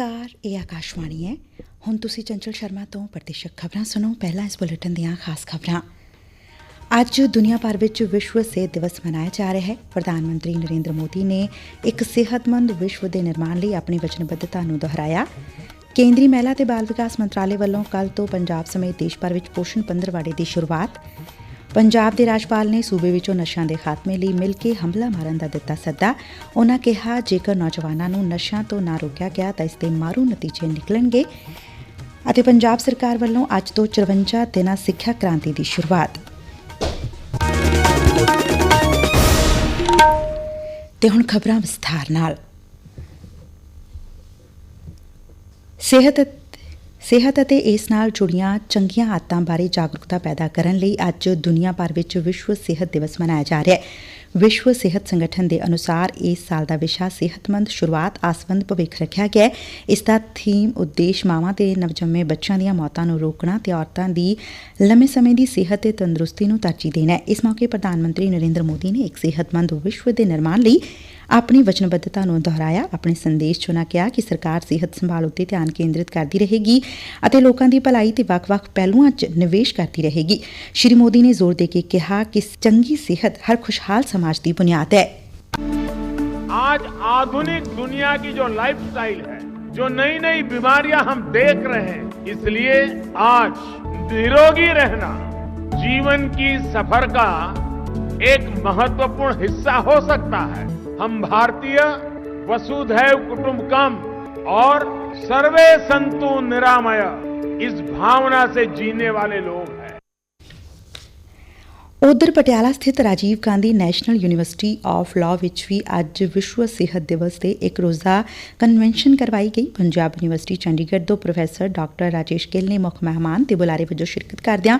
ਨਮਸਕਾਰ, ਇਹ ਆਕਾਸ਼ਵਾਣੀ ਹੈ। ਹੁਣ ਤੁਸੀਂ ਚੰਚਲ ਸ਼ਰਮਾ ਤੋਂ ਪ੍ਰਤੀਸ਼ਕ ਖਬਰਾਂ ਸੁਣੋ। ਪਹਿਲਾਂ ਇਸ ਬੁਲੇਟਿਨ ਦੀਆਂ ਖਾਸ ਖਬਰਾਂ। ਅੱਜ ਦੁਨੀਆ ਭਰ ਵਿੱਚ ਵਿਸ਼ਵ ਸਿਹਤ ਦਿਵਸ ਮਨਾਇਆ ਜਾ ਰਿਹਾ ਹੈ। ਪ੍ਰਧਾਨ ਮੰਤਰੀ ਨਰਿੰਦਰ ਮੋਦੀ ਨੇ ਇੱਕ ਸਿਹਤਮੰਦ ਵਿਸ਼ਵ ਦੇ ਨਿਰਮਾਣ ਲਈ ਆਪਣੀ ਵਚਨਬੱਧਤਾ ਨੂੰ ਦੁਹਰਾਇਆ। ਕੇਂਦਰੀ ਮਹਿਲਾ ਤੇ ਬਾਲ ਵਿਕਾਸ ਮੰਤਰਾਲੇ ਵੱਲੋਂ ਕੱਲ ਤੋਂ ਪੰਜਾਬ ਸਮੇਤ ਦੇਸ਼ ਭਰ ਵਿੱਚ ਪੋਸ਼ਣ ਪੰਦਰਵਾੜੇ ਦੀ ਸ਼ੁਰੂਆਤ। ਪੰਜਾਬ ਦੇ ਰਾਜਪਾਲ ਨੇ ਸੁਬੇ ਵਿਚੋਂ ਨਸ਼ਿਆਂ ਦੇ ਖਾਤਮੇ ਲਈ ਮਿਲ ਕੇ ਹਮਲਾ ਮਾਰਨ ਦਾ ਦਿੱਤਾ ਸੱਦਾ। ਉਨ੍ਹਾਂ ਕਿਹਾ, ਜੇਕਰ ਨੌਜਵਾਨਾਂ ਨੂੰ ਨਸ਼ਿਆਂ ਤੋਂ ਨਾ ਰੋਕਿਆ ਗਿਆ, ਤਾਂ ਇਸ ਦੇ ਮਾਰੂ ਨਤੀਜੇ ਨਿਕਲਣਗੇ। ਅਤੇ ਪੰਜਾਬ ਸਰਕਾਰ ਵੱਲੋਂ ਅੱਜ ਤੋਂ 54 ਦਿਨਾਂ ਸਿੱਖਿਆ ਕ੍ਰਾਂਤੀ ਦੀ ਸ਼ੁਰੂਆਤ। ਤੇ ਹੁਣ ਖਬਰਾਂ ਵਿਸਥਾਰ ਨਾਲ। ਸਿਹਤ ਸਿਹਤ ਅਤੇ ਇਸ ਨਾਲ ਜੁੜੀਆਂ ਚੰਗੀਆਂ ਆਦਤਾਂ ਬਾਰੇ ਜਾਗਰੁਕਤਾ ਪੈਦਾ ਕਰਨ ਲਈ ਅੱਜ ਦੁਨੀਆ ਭਰ ਵਿੱਚ ਵਿਸ਼ਵ ਸਿਹਤ ਦਿਵਸ ਮਨਾਇਆ ਜਾ ਰਿਹਾ ਹੈ। ਵਿਸ਼ਵ ਸਿਹਤ ਸੰਗਠਨ ਦੇ ਅਨੁਸਾਰ ਇਸ ਸਾਲ ਦਾ ਵਿਸ਼ਾ ਸਿਹਤਮੰਦ ਸ਼ੁਰੂਆਤ ਆਸਵੰਦ ਭਵਿੱਖ ਰੱਖਿਆ ਗਿਆ ਹੈ। ਇਸ ਦਾ ਥੀਮ ਉਦੇਸ਼ ਮਾਵਾਂ ਤੇ ਨਵਜੰਮੇ ਬੱਚਿਆਂ ਦੀਆਂ ਮੌਤਾਂ ਨੂੰ ਰੋਕਣਾ ਤੇ ਔਰਤਾਂ ਦੀ ਲੰਮੇ ਸਮੇਂ ਦੀ ਸਿਹਤ ਤੇ ਤੰਦਰੁਸਤੀ ਨੂੰ ਤਰਜੀਹ ਦੇਣਾ ਹੈ। ਇਸ ਮੌਕੇ ਪ੍ਰਧਾਨ ਮੰਤਰੀ ਨਰਿੰਦਰ ਮੋਦੀ ਨੇ ਇੱਕ ਸਿਹਤਮੰਦ ਵਿਸ਼ਵ ਦੇ ਨਿਰਮਾਣ ਲਈ ਆਪਣੀ ਵਚਨਬੱਧਤਾ ਨੂੰ ਦੁਹਰਾਇਆ ਆਪਣੇ ਸੰਦੇਸ਼ 'ਚ ਉਨ੍ਹਾਂ ਕਿਹਾ ਕਿ ਸਰਕਾਰ ਸਿਹਤ ਸੰਭਾਲ ਉੱਤੇ ਧਿਆਨ ਕੇਂਦਰਿਤ ਕਰਦੀ ਰਹੇਗੀ ਅਤੇ ਲੋਕਾਂ ਦੀ ਭਲਾਈ ਤੇ ਵੱਖ-ਵੱਖ ਪਹਿਲੂਆਂ 'ਚ ਨਿਵੇਸ਼ ਕਰਦੀ ਰਹੇਗੀ ਸ਼੍ਰੀ ਮੋਦੀ ਨੇ ਜ਼ੋਰ ਦੇ ਕੇ ਕਿਹਾ ਕਿ ਚੰਗੀ ਸਿਹਤ ਹਰ ਖੁਸ਼ਹਾਲ ਸਮਾਜ ਦੀ ਬੁਨਿਆਦ ਹੈ आज आधुनिक दुनिया की जो लाइफस्टाइल है जो नई नई बीमारियां हम देख रहे हैं इसलिए आज निरोगी रहना जीवन की सफर का एक महत्वपूर्ण हिस्सा हो सकता है हम भारतीय वसुधैव कुटुंबकम और सर्वे संतु निरामय इस भावना से जीने वाले लोग हैं ਉਧਰ ਪਟਿਆਲਾ ਸਥਿਤ Rajiv Gandhi national university of law ਵਿੱਚ ਵੀ ਅੱਜ ਵਿਸ਼ਵ ਸਿਹਤ ਦਿਵਸ ਤੇ ਇੱਕ ਰੋਜ਼ਾ ਕਨਵੈਨਸ਼ਨ ਕਰਵਾਈ ਗਈ। ਪੰਜਾਬ ਯੂਨੀਵਰਸਿਟੀ ਚੰਡੀਗੜ੍ਹ ਤੋਂ ਪ੍ਰੋਫੈਸਰ ਡਾਕਟਰ ਰਾਜੇਸ਼ ਗਿੱਲ ਨੇ ਮੁੱਖ ਮਹਿਮਾਨ ਤੇ ਬੁਲਾਰੇ ਵਜੋਂ ਸ਼ਿਰਕਤ ਕਰਦਿਆਂ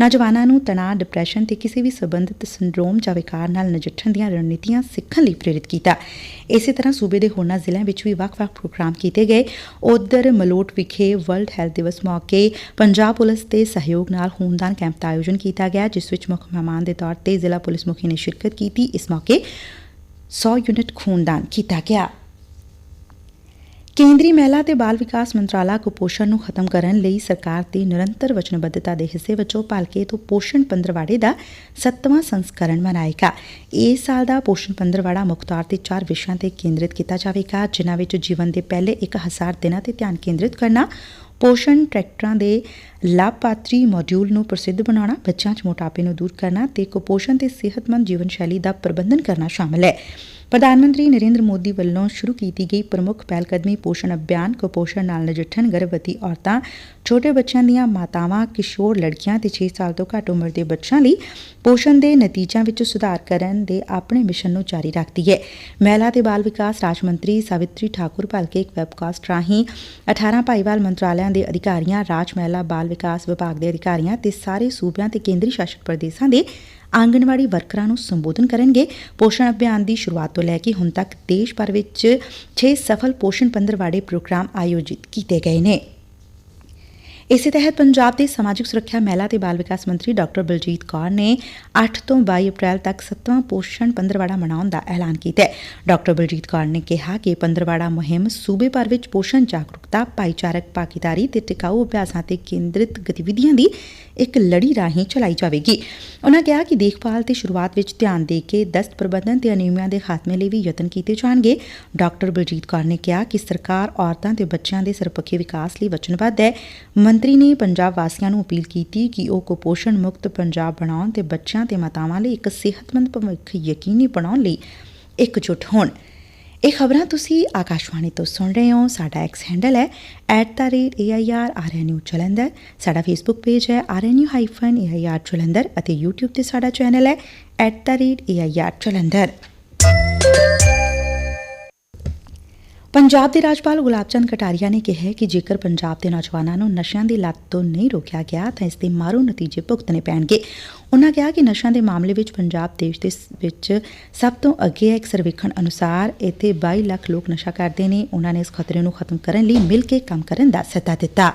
ਨੌਜਵਾਨਾਂ ਨੂੰ ਤਣਾਅ ਡਿਪਰੈਸ਼ਨ ਤੇ ਕਿਸੇ ਵੀ ਸਬੰਧਤ ਸਿੰਡਰੋਮ ਜਾਂ ਵਿਕਾਰ ਨਾਲ ਨਜਿੱਠਣ ਦੀਆਂ ਰਣਨੀਤੀਆਂ ਸਿੱਖਣ ਲਈ ਪ੍ਰੇਰਿਤ ਕੀਤਾ। ਇਸੇ ਤਰ੍ਹਾਂ ਸੂਬੇ ਦੇ ਹੋਰਨਾਂ ਜ਼ਿਲ੍ਹਿਆਂ ਵਿੱਚ ਵੀ ਵੱਖ-ਵੱਖ ਪ੍ਰੋਗਰਾਮ ਕੀਤੇ ਗਏ। ਉਧਰ ਮਲੋਟ ਵਿਖੇ ਵਰਲਡ ਹੈਲਥ ਦਿਵਸ ਮੌਕੇ ਪੰਜਾਬ ਪੁਲਿਸ ਦੇ ਸਹਿਯੋਗ ਨਾਲ ਖੂਨਦਾਨ ਕੈਂਪ ਦਾ ਆਯੋਜਨ ਕੀਤਾ ਗਿਆ, ਜਿਸ ਵਿੱਚ ਮੁੱਖ ਮਹਿਮਾਨ ਦੇ ਤੌਰ ਤੇ ਜ਼ਿਲ੍ਹਾ ਪੁਲਿਸ ਮੁਖੀ ਨੇ ਸ਼ਿਰਕਤ ਕੀਤੀ। ਇਸ ਮੌਕੇ 100 ਯੂਨਿਟ ਖੂਨਦਾਨ ਕੀਤਾ ਗਿਆ। ਕੇਂਦਰੀ ਮਹਿਲਾ ਤੇ ਬਾਲ ਵਿਕਾਸ ਮੰਤਰਾਲਾ ਕੁਪੋਸ਼ਣ ਨੂੰ ਖਤਮ ਕਰਨ ਲਈ ਸਰਕਾਰ ਦੀ ਨਿਰੰਤਰ ਵਚਨਬੱਧਤਾ ਦੇ ਹਿੱਸੇ ਵਜੋਂ ਭਲਕੇ ਤੋਂ ਪੋਸ਼ਣ ਪੰਦਰਵਾੜੇ ਦਾ 7ਵਾਂ ਸੰਸਕਰਣ ਮਨਾਏਗਾ। ਇਸ ਸਾਲ ਦਾ ਪੋਸ਼ਣ ਪੰਦਰਵਾੜਾ ਮੁੱਖ ਤੌਰ ਤੇ ਚਾਰ ਵਿਸ਼ਿਆਂ ਤੇ ਕੇਂਦਰਿਤ ਕੀਤਾ ਜਾਵੇਗਾ, ਜਿਨ੍ਹਾਂ ਵਿੱਚ ਜੀਵਨ ਦੇ ਪਹਿਲੇ 1000 ਦਿਨਾਂ ਤੇ ਧਿਆਨ ਕੇਂਦਰਿਤ ਕਰਨਾ, ਪੋਸ਼ਣ ਟਰੈਕਟਰਾਂ ਦੇ ਲਾਭਪਾਤਰੀ ਮੋਡਿਊਲ ਨੂੰ ਪ੍ਰਸਿੱਧ ਬਣਾਉਣਾ, ਬੱਚਿਆਂ 'ਚ ਮੋਟਾਪੇ ਨੂੰ ਦੂਰ ਕਰਨਾ ਤੇ ਕੁਪੋਸ਼ਣ ਤੇ ਸਿਹਤਮੰਦ ਜੀਵਨ ਸ਼ੈਲੀ ਦਾ ਪ੍ਰਬੰਧਨ ਕਰਨਾ ਸ਼ਾਮਲ ਹੈ। ਪ੍ਰਧਾਨ ਮੰਤਰੀ ਨਰਿੰਦਰ ਮੋਦੀ ਵੱਲੋਂ ਸ਼ੁਰੂ ਕੀਤੀ ਗਈ ਪ੍ਰਮੁੱਖ ਪਹਿਲਕਦਮੀ ਪੋਸ਼ਣ ਅਭਿਆਨ, ਕੁਪੋਸ਼ਣ ਨਾਲ ਨਜਿੱਠਣ, ਗਰਭਵਤੀ ਔਰਤਾਂ, ਛੋਟੇ ਬੱਚਿਆਂ ਦੀਆਂ ਮਾਤਾਵਾਂ, ਕਿਸ਼ੋਰ ਲੜਕੀਆਂ ਤੇ 6 ਸਾਲ ਤੋਂ ਘੱਟ ਉਮਰ ਦੇ ਬੱਚਿਆਂ ਲਈ ਪੋਸ਼ਣ ਦੇ ਨਤੀਜਿਆਂ ਵਿੱਚ ਸੁਧਾਰ ਕਰਨ ਦੇ ਆਪਣੇ ਮਿਸ਼ਨ ਨੂੰ ਜਾਰੀ ਰੱਖਦੀ ਹੈ। ਮਹਿਲਾ ਤੇ ਬਾਲ ਵਿਕਾਸ ਰਾਜ ਮੰਤਰੀ ਸਾਵਿਤਰੀ ਠਾਕੁਰ ਭਲਕੇ ਇੱਕ ਵੈਬਕਾਸਟ ਰਾਹੀਂ 18 ਭਾਈਵਾਲ ਮੰਤਰਾਲਿਆਂ ਦੇ ਅਧਿਕਾਰੀਆਂ, ਰਾਜ ਮਹਿਲਾ ਬਾਲ ਵਿਕਾਸ ਵਿਭਾਗ ਦੇ ਅਧਿਕਾਰੀਆਂ ਤੇ ਸਾਰੇ ਸੂਬਿਆਂ ਤੇ ਕੇਂਦਰੀ ਸ਼ਾਸਤ ਪ੍ਰਦੇਸ਼ਾਂ ਦੇ ਆਂਗਣਵਾੜੀ ਵਰਕਰਾਂ ਨੂੰ ਸੰਬੋਧਨ ਕਰਨਗੇ। ਪੋਸ਼ਣ ਅਭਿਆਨ ਦੀ ਸ਼ੁਰੂਆਤ ਤੋਂ ਲੈ ਕੇ ਹੁਣ ਤੱਕ ਦੇਸ਼ ਭਰ ਵਿੱਚ 6 ਸਫਲ ਪੋਸ਼ਣ ਪੰਦਰਵਾੜੇ ਪ੍ਰੋਗਰਾਮ ਆਯੋਜਿਤ ਕੀਤੇ ਗਏ ਨੇ। ਇਸੇ ਤਹਿਤ ਪੰਜਾਬ ਦੇ ਸਮਾਜਿਕ ਸੁਰੱਖਿਆ ਮਹਿਲਾ ਤੇ ਬਾਲ ਵਿਕਾਸ ਮੰਤਰੀ ਡਾਕਟਰ ਬਲਜੀਤ ਕੌਰ ਨੇ 8 ਤੋਂ 22 ਅਪ੍ਰੈਲ ਤੱਕ 7ਵਾਂ ਪੋਸ਼ਣ ਪੰਦਰਵਾੜਾ ਮਨਾਉਣ ਦਾ ਐਲਾਨ ਕੀਤਾ ਹੈ। ਡਾਕਟਰ ਬਲਜੀਤ ਕੌਰ ਨੇ ਕਿਹਾ ਕਿ ਪੰਦਰਵਾੜਾ ਮੁਹਿੰਮ ਸੂਬੇ ਭਰ ਵਿੱਚ ਪੋਸ਼ਣ ਜਾਗਰੂਕਤਾ, ਭਾਈਚਾਰਕ ਭਾਗੀਦਾਰੀ ਤੇ ਟਿਕਾਊ ਅਭਿਆਸਾਂ ਤੇ ਕੇਂਦਰਿਤ ਗਤੀਵਿਧੀਆਂ ਦੀ ਇੱਕ ਲੜੀ ਰਾਹੀਂ ਚਲਾਈ ਜਾਵੇਗੀ। ਉਨ੍ਹਾਂ ਕਿਹਾ ਕਿ ਦੇਖਭਾਲ ਤੇ ਸ਼ੁਰੂਆਤ ਵਿੱਚ ਧਿਆਨ ਦੇ ਕੇ ਦਸਤ ਪ੍ਰਬੰਧਨ ਤੇ ਅਨੀਮੀਆ ਦੇ ਖਾਤਮੇ ਲਈ ਵੀ ਯਤਨ ਕੀਤੇ ਜਾਣਗੇ। ਡਾਕਟਰ ਬਲਜੀਤ ਕੌਰ ਨੇ ਕਿਹਾ ਕਿ ਸਰਕਾਰ ਔਰਤਾਂ ਤੇ ਬੱਚਿਆਂ ਦੇ ਸਰਪੱਖੀ ਵਿਕਾਸ ਲਈ ਵਚਨਬੱਧ ਹੈ। ਮੰਤਰੀ ਨੇ ਪੰਜਾਬ ਵਾਸੀਆਂ ਨੂੰ ਅਪੀਲ ਕੀਤੀ ਕਿ ਉਹ ਕੁਪੋਸ਼ਣ ਮੁਕਤ ਪੰਜਾਬ ਬਣਾਉਣ ਤੇ ਬੱਚਿਆਂ ਤੇ ਮਾਤਾਵਾਂ ਲਈ ਇੱਕ ਸਿਹਤਮੰਦ ਭਵਿੱਖ ਯਕੀਨੀ ਬਣਾਉਣ ਲਈ ਇਕਜੁੱਟ ਹੋਣ। ਇਹ ਖਬਰਾਂ ਤੁਸੀਂ ਆਕਾਸ਼ਵਾਣੀ ਤੋਂ ਸੁਣ ਰਹੇ ਹੋ। ਸਾਡਾ ਐਕਸ ਹੈਂਡਲ ਹੈ @airrnu ਜਲੰਧਰ ਸਾਡਾ ਫੇਸਬੁੱਕ ਪੇਜ ਹੈ rnu-air ਜਲੰਧਰ ਅਤੇ YouTube ਤੇ ਸਾਡਾ ਚੈਨਲ ਹੈ @air ਜਲੰਧਰ ਪੰਜਾਬ ਦੇ ਰਾਜਪਾਲ ਗੁਲਾਬ ਚੰਦ ਕਟਾਰੀਆ ਨੇ ਕਿਹਾ ਕਿ ਜੇਕਰ ਪੰਜਾਬ ਦੇ ਨੌਜਵਾਨਾਂ ਨੂੰ ਨਸ਼ਿਆਂ ਦੀ ਲੱਤ ਤੋਂ ਨਹੀਂ ਰੋਕਿਆ ਗਿਆ, ਤਾਂ ਇਸ ਦੇ ਮਾਰੂ ਨਤੀਜੇ ਭੁਗਤਣੇ ਪੈਣਗੇ। ਉਨ੍ਹਾਂ ਕਿਹਾ ਕਿ ਨਸ਼ਿਆਂ ਦੇ ਮਾਮਲੇ ਵਿੱਚ ਪੰਜਾਬ ਦੇਸ਼ ਦੇ ਵਿੱਚ ਸਭ ਤੋਂ ਅੱਗੇ ਹੈ। ਇੱਕ ਸਰਵੇਖਣ ਅਨੁਸਾਰ ਇੱਥੇ 22 ਲੱਖ ਲੋਕ ਨਸ਼ਾ ਕਰਦੇ ਨੇ। ਉਨ੍ਹਾਂ ਨੇ ਇਸ ਖਤਰੇ ਨੂੰ ਖਤਮ ਕਰਨ ਲਈ ਮਿਲ ਕੇ ਕੰਮ ਕਰਨ ਦਾ ਸੱਦਾ ਦਿੱਤਾ।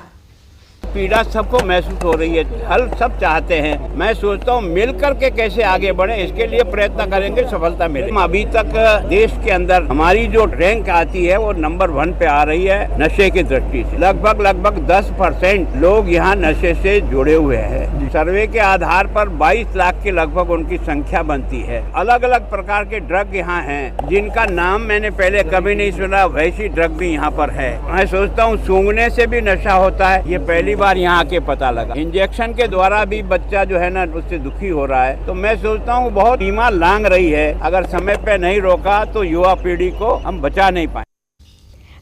पीड़ा सबको महसूस हो रही है, हल सब चाहते हैं। मैं सोचता हूँ मिल करके कैसे आगे बढ़े, इसके लिए प्रयत्न करेंगे, सफलता मिले। अभी तक देश के अंदर हमारी जो रैंक आती है, वो नंबर वन पे आ रही है नशे की दृष्टि से। लगभग लगभग 10 परसेंट लोग यहाँ नशे से जुड़े हुए हैं। सर्वे के आधार पर 22 लाख के लगभग उनकी संख्या बनती है। अलग अलग प्रकार के ड्रग यहाँ हैं, जिनका नाम मैंने पहले कभी नहीं सुना, वैसी ड्रग भी यहाँ पर है। मैं सोचता हूँ सूंघने से भी नशा होता है, ये पहली बार यहाँ आके पता लगा। इंजेक्शन के द्वारा भी बच्चा जो है ना, उससे दुखी हो रहा है। तो मैं सोचता हूँ बहुत सीमा लांग रही है। अगर समय पे नहीं रोका तो युवा पीढ़ी को हम बचा नहीं पाए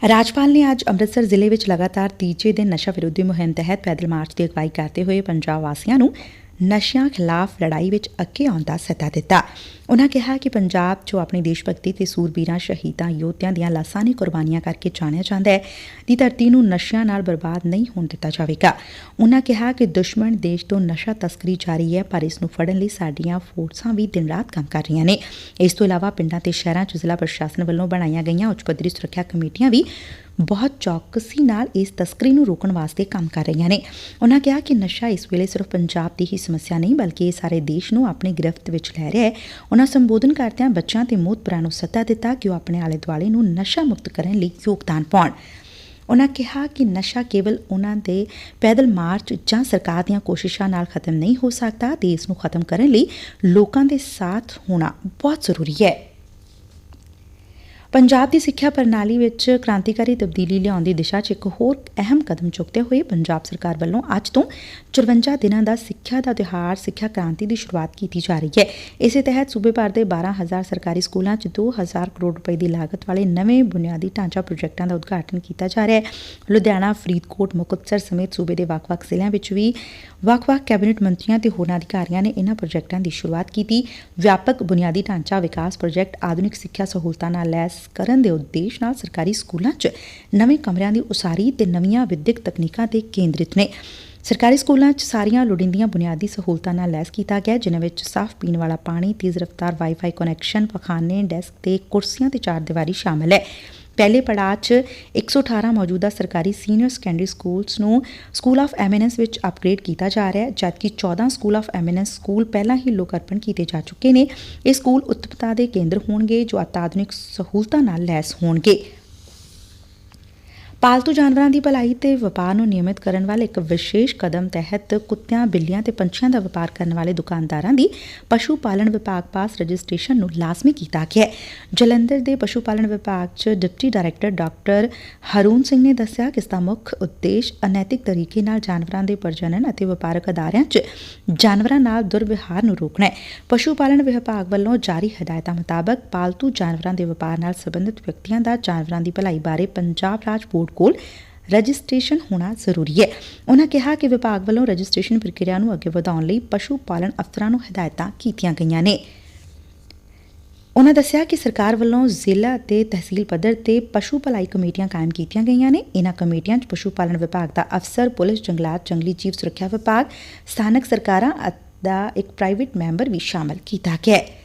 ਰਾਜਪਾਲ ਨੇ ਅੱਜ ਅੰਮ੍ਰਿਤਸਰ ਜ਼ਿਲ੍ਹੇ ਵਿੱਚ ਲਗਾਤਾਰ ਤੀਜੇ ਦਿਨ ਨਸ਼ਾ ਵਿਰੋਧੀ ਮੁਹਿੰਮ ਤਹਿਤ ਪੈਦਲ ਮਾਰਚ ਦੀ ਅਗਵਾਈ ਕਰਦੇ ਹੋਏ ਪੰਜਾਬ ਵਾਸੀਆਂ ਨੂੰ ਨਸ਼ਿਆਂ ਖਿਲਾਫ ਲੜਾਈ ਵਿੱਚ ਅੱਗੇ ਆਉਣ ਦਾ ਸੱਦਾ ਦਿੱਤਾ। ਉਨ੍ਹਾਂ ਕਿਹਾ ਕਿ ਪੰਜਾਬ ਜੋ ਆਪਣੀ ਦੇਸ਼ ਭਗਤੀ ਤੇ ਸੂਰਬੀਰਾਂ, ਸ਼ਹੀਦਾਂ, ਯੋਧਿਆਂ ਦੀਆਂ ਲਾਸਾਂ ਨੇ ਕੁਰਬਾਨੀਆਂ ਕਰਕੇ ਜਾਣਿਆ ਜਾਂਦਾ ਹੈ। ਦੀ ਧਰਤੀ ਨੂੰ ਨਸ਼ਿਆਂ ਨਾਲ ਬਰਬਾਦ ਨਹੀਂ ਹੋਣ ਦਿੱਤਾ ਜਾਵੇਗਾ। ਉਨ੍ਹਾਂ ਕਿਹਾ ਕਿ ਦੁਸ਼ਮਣ ਦੇਸ਼ ਤੋਂ ਨਸ਼ਾ ਤਸਕਰੀ ਜਾਰੀ ਹੈ, ਪਰ ਇਸ ਨੂੰ ਫੜਨ ਲਈ ਸਾਡੀਆਂ ਫੋਰਸਾਂ ਵੀ ਦਿਨ ਰਾਤ ਕੰਮ ਕਰ ਰਹੀਆਂ ਨੇ। ਇਸ ਤੋਂ ਇਲਾਵਾ ਪਿੰਡਾਂ ਤੇ ਸ਼ਹਿਰਾਂ 'ਚ ਜ਼ਿਲ੍ਹਾ ਪ੍ਰਸ਼ਾਸਨ ਵੱਲੋਂ ਬਣਾਈਆਂ ਗਈਆਂ ਉੱਚ ਪੱਧਰੀ ਸੁਰੱਖਿਆ ਕਮੇਟੀਆਂ ਵੀ ਬਹੁਤ ਚੌਕਸੀ ਨਾਲ ਇਸ ਤਸਕਰੀ ਨੂੰ ਰੋਕਣ ਵਾਸਤੇ ਕੰਮ ਕਰ ਰਹੀਆਂ ਨੇ। ਉਨ੍ਹਾਂ ਕਿਹਾ ਕਿ ਨਸ਼ਾ ਇਸ ਵੇਲੇ ਸਿਰਫ ਪੰਜਾਬ ਦੀ ਹੀ ਸਮੱਸਿਆ ਨਹੀਂ, ਬਲਕਿ ਇਹ ਸਾਰੇ ਦੇਸ਼ ਨੂੰ ਆਪਣੀ ਗ੍ਰਿਫਤ ਵਿੱਚ ਲੈ ਰਿਹਾ ਹੈ। ਉਨ੍ਹਾਂ ਸੰਬੋਧਨ ਕਰਦਿਆਂ ਬੱਚਿਆਂ ਤੇ ਮੋਤਬਰਾਂ ਨੂੰ ਸੱਦਾ ਦਿੱਤਾ ਕਿ ਉਹ ਆਪਣੇ ਆਲੇ ਦੁਆਲੇ ਨੂੰ ਨਸ਼ਾ ਮੁਕਤ ਕਰਨ ਲਈ ਯੋਗਦਾਨ ਪਾਉਣ। ਉਨ੍ਹਾਂ ਕਿਹਾ ਕਿ ਨਸ਼ਾ ਕੇਵਲ ਉਨ੍ਹਾਂ ਦੇ ਪੈਦਲ ਮਾਰਚ ਜਾਂ ਸਰਕਾਰ ਦੀਆਂ ਕੋਸ਼ਿਸ਼ਾਂ ਨਾਲ ਖਤਮ ਨਹੀਂ ਹੋ ਸਕਦਾ, ਤੇ ਇਸ ਨੂੰ ਖਤਮ ਕਰਨ ਲਈ ਲੋਕਾਂ ਦੇ ਸਾਥ ਹੋਣਾ ਬਹੁਤ ਜ਼ਰੂਰੀ ਹੈ। ਪੰਜਾਬ ਦੀ ਸਿੱਖਿਆ ਪ੍ਰਣਾਲੀ ਵਿੱਚ ਕ੍ਰਾਂਤੀਕਾਰੀ ਤਬਦੀਲੀ ਲਿਆਉਣ ਦੀ ਦਿਸ਼ਾ 'ਚ ਇੱਕ ਹੋਰ ਅਹਿਮ ਕਦਮ ਚੁੱਕਦੇ ਹੋਏ ਪੰਜਾਬ ਸਰਕਾਰ ਵੱਲੋਂ ਅੱਜ ਤੋਂ 54 ਦਿਨਾਂ ਦਾ ਸਿੱਖਿਆ ਦਾ ਤਿਉਹਾਰ, ਸਿੱਖਿਆ ਕ੍ਰਾਂਤੀ ਦੀ ਸ਼ੁਰੂਆਤ ਕੀਤੀ ਜਾ ਰਹੀ ਹੈ। ਇਸੇ ਤਹਿਤ ਸੂਬੇ ਭਰ ਦੇ 12000 ਸਰਕਾਰੀ ਸਕੂਲਾਂ 'ਚ 2000 ਕਰੋੜ ਰੁਪਏ ਦੀ ਲਾਗਤ ਵਾਲੇ ਨਵੇਂ ਬੁਨਿਆਦੀ ਢਾਂਚਾ ਪ੍ਰੋਜੈਕਟਾਂ ਦਾ ਉਦਘਾਟਨ ਕੀਤਾ ਜਾ ਰਿਹਾ ਹੈ। ਲੁਧਿਆਣਾ, ਫਰੀਦਕੋਟ, ਮੁਕਤਸਰ ਸਮੇਤ ਸੂਬੇ ਦੇ ਵੱਖ-ਵੱਖ ਜ਼ਿਲ੍ਹਿਆਂ ਵਿੱਚ ਵੀ ਵੱਖ-ਵੱਖ ਕੈਬਨਿਟ ਮੰਤਰੀਆਂ ਤੇ ਹੋਰਨਾਂ ਅਧਿਕਾਰੀਆਂ ਨੇ ਇਹਨਾਂ ਪ੍ਰੋਜੈਕਟਾਂ ਦੀ ਸ਼ੁਰੂਆਤ ਕੀਤੀ। ਵਿਆਪਕ ਬੁਨਿਆਦੀ ਢਾਂਚਾ ਵਿਕਾਸ ਪ੍ਰੋਜੈਕਟ ਆਧੁਨਿਕ ਸਿੱਖਿਆ ਸਹੂਲਤਾਂ ਨਾਲ ਲੈਸ ਕਰਨ ਦੇ ਉਦੇਸ਼ ਨਾਲ ਸਰਕਾਰੀ ਸਕੂਲਾਂ 'ਚ ਨਵੇਂ ਕਮਰਿਆਂ ਦੀ ਉਸਾਰੀ ਤੇ ਨਵੀਆਂ ਵਿਦਿਅਕ ਤਕਨੀਕਾਂ ਤੇ ਕੇਂਦਰਿਤ ਨੇ। ਸਰਕਾਰੀ ਸਕੂਲਾਂ 'ਚ ਸਾਰੀਆਂ ਲੋੜੀਂਦੀਆਂ ਬੁਨਿਆਦੀ ਸਹੂਲਤਾਂ ਨਾਲ ਲੈਸ ਕੀਤਾ ਗਿਆ, ਜਿਨ੍ਹਾਂ ਵਿੱਚ ਸਾਫ਼ ਪੀਣ ਵਾਲਾ ਪਾਣੀ, ਤੇਜ਼ ਰਫ਼ਤਾਰ ਵਾਈਫਾਈ ਕਨੈਕਸ਼ਨ ਪਖਾਨੇ ਡੈਸਕ ਤੇ ਕੁਰਸੀਆਂ ਤੇ ਚਾਰ ਦੀਵਾਰੀ ਸ਼ਾਮਲ ਹੈ। ਪਹਿਲੇ ਪੜਾਅ 'ਚ 118 ਮੌਜੂਦਾ ਸਰਕਾਰੀ ਸੀਨੀਅਰ ਸੈਕੰਡਰੀ ਸਕੂਲਸ ਨੂੰ ਸਕੂਲ ਆਫ ਐਮੀਨੈਂਸ ਵਿੱਚ ਅਪਗ੍ਰੇਡ ਕੀਤਾ ਜਾ ਰਿਹਾ ਹੈ, ਜਦਕਿ 14 ਸਕੂਲ ਆਫ ਐਮੀਨੈਂਸ ਸਕੂਲ ਪਹਿਲਾਂ ਹੀ ਲੋਕ ਅਰਪਣ ਕੀਤੇ ਜਾ ਚੁੱਕੇ ਨੇ। ਇਹ ਸਕੂਲ ਉੱਤਮਤਾ ਦੇ ਕੇਂਦਰ ਹੋਣਗੇ, ਜੋ ਅਤਿਆਧੁਨਿਕ ਸਹੂਲਤਾਂ ਨਾਲ ਲੈਸ ਹੋਣਗੇ। ਪਾਲਤੂ ਜਾਨਵਰਾਂ ਦੀ ਭਲਾਈ ਤੇ ਵਪਾਰ ਨੂੰ ਨਿਯਮਿਤ ਕਰਨ ਵਾਲੇ ਇੱਕ ਵਿਸ਼ੇਸ਼ ਕਦਮ ਤਹਿਤ ਕੁੱਤਿਆਂ, ਬਿੱਲੀਆਂ ਤੇ ਪੰਛੀਆਂ ਦਾ ਵਪਾਰ ਕਰਨ ਵਾਲੇ ਦੁਕਾਨਦਾਰਾਂ ਦੀ ਪਸ਼ੂ ਪਾਲਣ ਵਿਭਾਗ ਪਾਸ ਰਜਿਸਟ੍ਰੇਸ਼ਨ ਨੂੰ ਲਾਜ਼ਮੀ ਕੀਤਾ ਗਿਆ ਹੈ। ਜਲੰਧਰ ਦੇ ਪਸ਼ੂ ਪਾਲਣ ਵਿਭਾਗ 'ਚ deputy director doctor Haroon Singh ਨੇ ਦੱਸਿਆ ਕਿ ਇਸ ਦਾ ਮੁੱਖ ਉਦੇਸ਼ ਅਨੈਤਿਕ ਤਰੀਕੇ ਨਾਲ ਜਾਨਵਰਾਂ ਦੇ ਪ੍ਰਜਨਨ ਅਤੇ ਵਪਾਰਕ ਅਦਾਰਿਆਂ 'ਚ ਜਾਨਵਰਾਂ ਨਾਲ ਦੁਰਵਿਹਾਰ ਨੂੰ ਰੋਕਣਾ ਹੈ। ਪਸ਼ੂ ਪਾਲਣ ਵਿਭਾਗ ਵੱਲੋਂ ਜਾਰੀ ਹਦਾਇਤਾਂ ਮੁਤਾਬਕ ਪਾਲਤੂ ਜਾਨਵਰਾਂ ਦੇ ਵਪਾਰ ਨਾਲ ਸੰਬੰਧਿਤ ਵਿਅਕਤੀਆਂ ਦਾ ਜਾਨਵਰਾਂ ਦੀ ਭਲਾਈ ਬਾਰੇ ਪੰਜਾਬ ਰਾਜ ਬੋਰਡ ਕੋਲ ਰਜਿਸਟ੍ਰੇਸ਼ਨ ਹੋਣਾ ਜ਼ਰੂਰੀ ਹੈ। ਉਹਨਾਂ ਕਿਹਾ ਕਿ ਵਿਭਾਗ ਵੱਲੋਂ ਰਜਿਸਟ੍ਰੇਸ਼ਨ ਪ੍ਰਕਿਰਿਆ ਨੂੰ ਅੱਗੇ ਵਧਾਉਣ ਲਈ ਪਸ਼ੂ ਪਾਲਣ ਅਫਸਰਾਂ ਨੂੰ ਹਦਾਇਤਾਂ ਕੀਤੀਆਂ ਗਈਆਂ ਨੇ। ਉਨ੍ਹਾਂ ਦੱਸਿਆ ਕਿ ਸਰਕਾਰ ਵੱਲੋਂ ਜ਼ਿਲ੍ਹਾ ਅਤੇ ਤਹਿਸੀਲ ਪੱਧਰ ਤੇ ਪਸ਼ੂ ਭਲਾਈ ਕਮੇਟੀਆਂ ਕਾਇਮ ਕੀਤੀਆਂ ਗਈਆਂ ਨੇ। ਇਨ੍ਹਾਂ ਕਮੇਟੀਆਂ 'ਚ ਪਸ਼ੂ ਪਾਲਣ ਵਿਭਾਗ ਦਾ ਅਫਸਰ, ਪੁਲਿਸ, ਜੰਗਲਾਤ, ਜੰਗਲੀ ਜੀਵ ਸੁਰੱਖਿਆ ਵਿਭਾਗ, ਸਥਾਨਕ ਸਰਕਾਰਾਂ ਦਾ ਇੱਕ ਪ੍ਰਾਈਵੇਟ ਮੈਂਬਰ ਵੀ ਸ਼ਾਮਲ ਕੀਤਾ ਗਿਆ ਹੈ।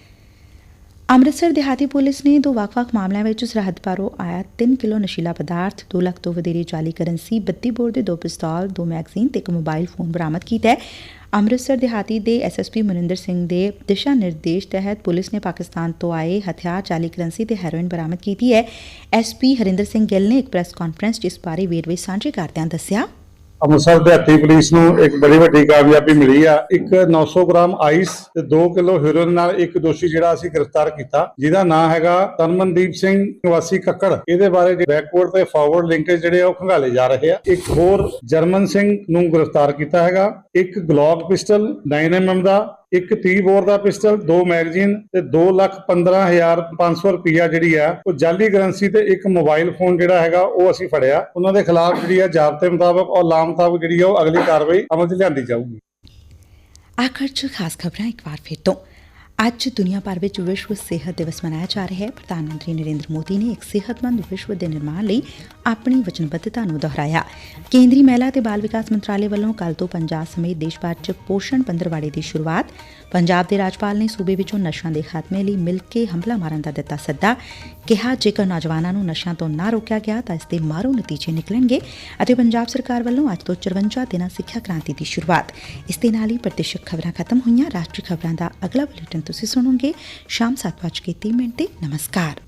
ਅੰਮ੍ਰਿਤਸਰ ਦਿਹਾਤੀ ਪੁਲਿਸ ਨੇ ਦੋ ਵੱਖ-ਵੱਖ ਮਾਮਲਿਆਂ ਵਿੱਚ ਸਰਹੱਦ ਪਾਰੋਂ ਆਇਆ 3 ਕਿਲੋ ਨਸ਼ੀਲਾ ਪਦਾਰਥ 2 ਲੱਖ ਤੋਂ ਵਧੇਰੇ ਜਾਲੀ ਕਰੰਸੀ 32 ਬੋਰ ਦੇ ਦੋ ਪਿਸਤੌਲ, ਦੋ ਮੈਗਜ਼ੀਨ ਤੇ ਇੱਕ ਮੋਬਾਈਲ ਫੋਨ ਬਰਾਮਦ ਕੀਤਾ ਹੈ। ਅੰਮ੍ਰਿਤਸਰ ਦਿਹਾਤੀ ਦੇ ਐਸਐਸਪੀ ਮਨਿੰਦਰ ਸਿੰਘ ਦੇ ਦਿਸ਼ਾ ਨਿਰਦੇਸ਼ ਤਹਿਤ ਪੁਲਿਸ ਨੇ ਪਾਕਿਸਤਾਨ ਤੋਂ ਆਏ ਹਥਿਆਰ, ਜਾਲੀ ਕਰੰਸੀ ਤੇ ਹੈਰੋਇਨ ਬਰਾਮਦ ਕੀਤੀ ਹੈ। ਐਸਪੀ ਹਰਿੰਦਰ ਸਿੰਘ ਗਿੱਲ ਨੇ ਇੱਕ ਪ੍ਰੈਸ ਕਾਨਫਰੰਸ 'ਚ ਇਸ ਬਾਰੇ ਵੇਰਵੇ ਸਾਂਝੇ ਕਰਦਿਆਂ ਦੱਸਿਆ। ਅੰਮ੍ਰਿਤਸਰ ਦਿਹਾਤੀ ਪੁਲਿਸ ਨੂੰ ਇੱਕ ਬੜੀ ਵੱਡੀ ਕਾਮਯਾਬੀ ਮਿਲੀ ਆ। ਇੱਕ 900 ਗ੍ਰਾਮ ਆਈਸ ਤੇ 2 ਕਿਲੋ ਹੈਰੋਇਨ ਨਾਲ ਇੱਕ ਦੋਸ਼ੀ ਜਿਹੜਾ ਅਸੀਂ ਗ੍ਰਿਫਤਾਰ ਕੀਤਾ, ਜਿਹਦਾ ਨਾਮ ਹੈਗਾ ਤਰਮਨਦੀਪ ਸਿੰਘ ਨਿਵਾਸੀ ਕੱਕੜ। ਇਹਦੇ ਬਾਰੇ ਬੈਕਵਰਡ ਤੇ ਫਾਰਵਰਡ ਲਿੰਕੇਜ ਜਿਹੜੇ ਉਹ ਖੰਗਾਲੇ ਜਾ ਰਹੇ ਆ। ਇੱਕ ਹੋਰ ਜਰਮਨ ਸਿੰਘ ਨੂੰ ਗ੍ਰਿਫਤਾਰ ਕੀਤਾ ਹੈਗਾ। ਇੱਕ ਗਲੌਕ ਪਿਸਟਲ 9mm ਦਾ ਇੱਕ 30 ਬੋਰ ਦਾ ਪਿਸਟਲ, ਦੋ ਮੈਗਜ਼ੀਨ ਤੇ 215500 ਰੁਪਿਆ ਜਿਹੜੀ ਆ, ਉਹ ਜਾਲੀ ਕਰੰਸੀ ਤੇ ਇੱਕ ਮੋਬਾਈਲ ਫੋਨ ਜਿਹੜਾ ਹੈਗਾ, ਉਹ ਅਸੀਂ ਫੜਿਆ। ਉਹਨਾਂ ਦੇ ਖਿਲਾਫ ਜਿਹੜੀ ਆ ਜ਼ਾਬਤੇ ਮੁਤਾਬਕ ਔਰ ਲਾਮ ਮੁਤਾਬਕ ਜਿਹੜੀ ਆ, ਉਹ ਅਗਲੀ ਕਾਰਵਾਈ ਅਮਲ 'ਚ ਲਿਆਂਦੀ ਜਾਊਗੀ। ਆਖਰ 'ਚ ਖਾਸ ਖਬਰਾਂ ਇੱਕ ਵਾਰ ਫਿਰ ਤੋਂ। ਅੱਜ ਦੁਨੀਆ ਭਰ ਵਿੱਚ ਵਿਸ਼ਵ ਸਿਹਤ ਦਿਵਸ ਮਨਾਇਆ ਜਾ ਰਿਹਾ ਹੈ। ਪ੍ਰਧਾਨ ਮੰਤਰੀ ਨਰਿੰਦਰ ਮੋਦੀ ਨੇ ਇੱਕ ਸਿਹਤਮੰਦ ਵਿਸ਼ਵ ਦੇ ਨਿਰਮਾਣ ਲਈ ਆਪਣੀ ਵਚਨਬੱਧਤਾ ਨੂੰ ਦੁਹਰਾਇਆ। ਕੇਂਦਰੀ ਮਹਿਲਾ ਤੇ ਬਾਲ ਵਿਕਾਸ ਮੰਤਰਾਲੇ ਵੱਲੋਂ ਕੱਲ ਤੋਂ ਪੰਜਾਬ ਸਮੇਤ ਦੇਸ਼ ਭਰ 'ਚ ਪੋਸ਼ਣ ਪੰਦਰਵਾੜੇ ਦੀ ਸ਼ੁਰੂਆਤ, ਪੰਜਾਬ ਦੇ ਰਾਜਪਾਲ ਨੇ ਸੂਬੇ ਵਿੱਚੋਂ ਨਸ਼ਿਆਂ ਦੇ ਖਾਤਮੇ ਲਈ ਮਿਲ ਕੇ ਹਮਲਾ ਮਾਰਨ ਦਾ ਦਿੱਤਾ ਸੱਦਾ। ਕਿਹਾ, ਜੇਕਰ ਨੌਜਵਾਨਾਂ ਨੂੰ ਨਸ਼ਿਆਂ ਤੋਂ ਨਾ ਰੋਕਿਆ ਗਿਆ, ਤਾਂ ਇਸ ਦੇ ਮਾਰੂ ਨਤੀਜੇ ਨਿਕਲਣਗੇ ਅਤੇ ਪੰਜਾਬ ਸਰਕਾਰ ਵੱਲੋਂ ਅੱਜ ਤੋਂ 54 ਦਿਨਾਂ ਸਿੱਖਿਆ ਕ੍ਰਾਂਤੀ ਦੀ ਸ਼ੁਰੂਆਤ। ਇਸ ਦੇ ਨਾਲ ਹੀ ਪ੍ਰਤੀਸ਼ਤ ਖਬਰਾਂ ਖਤਮ ਹੋਈਆਂ। ਰਾਸ਼ਟਰੀ ਖਬਰਾਂ ਦਾ ਅਗਲਾ ਬੁਲੇਟਿਨ ਤੁਸੀਂ ਸੁਣੋਗੇ ਸ਼ਾਮ 7:30 ਮਿੰਟ ਤੇ। ਨਮਸਕਾਰ।